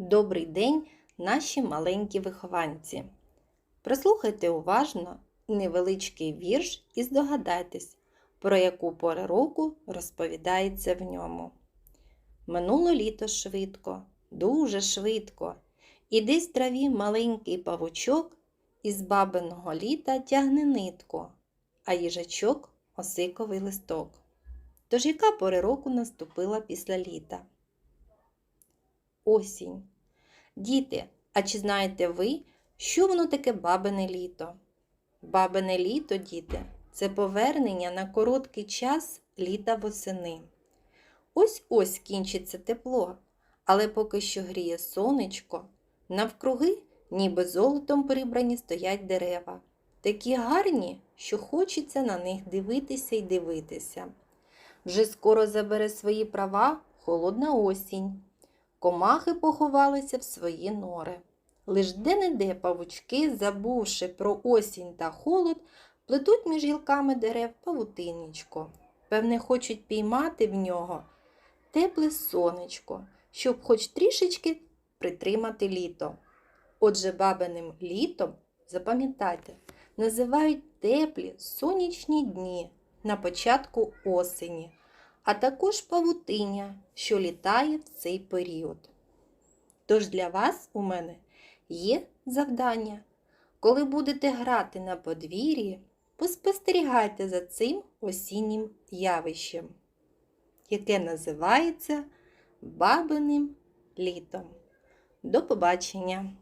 Добрий день, наші маленькі вихованці. Прослухайте уважно невеличкий вірш і здогадайтесь, про яку пору року розповідається в ньому. Минуло літо швидко, дуже швидко, і десь траві маленький павучок із бабиного літа тягне нитку, а їжачок осиковий листок. Тож яка пора року наступила після літа? Осінь. Діти, а чи знаєте ви, що воно таке бабине літо? Бабине літо, діти, це повернення на короткий час літа восени. Ось ось кінчиться тепло, але поки що гріє сонечко, навкруги, ніби золотом прибрані, стоять дерева. Такі гарні, що хочеться на них дивитися й дивитися. Вже скоро забере свої права холодна осінь. Комахи поховалися в свої нори. Лиш де-не-де павучки, забувши про осінь та холод, плетуть між гілками дерев павутинничко. Певне, хочуть піймати в нього тепле сонечко, щоб хоч трішечки притримати літо. Отже, бабиним літом, запам'ятайте, називають теплі сонячні дні на початку осені, а також павутиння, що літає в цей період. Тож для вас у мене є завдання. Коли будете грати на подвір'ї, поспостерігайте за цим осіннім явищем, яке називається бабиним літом. До побачення!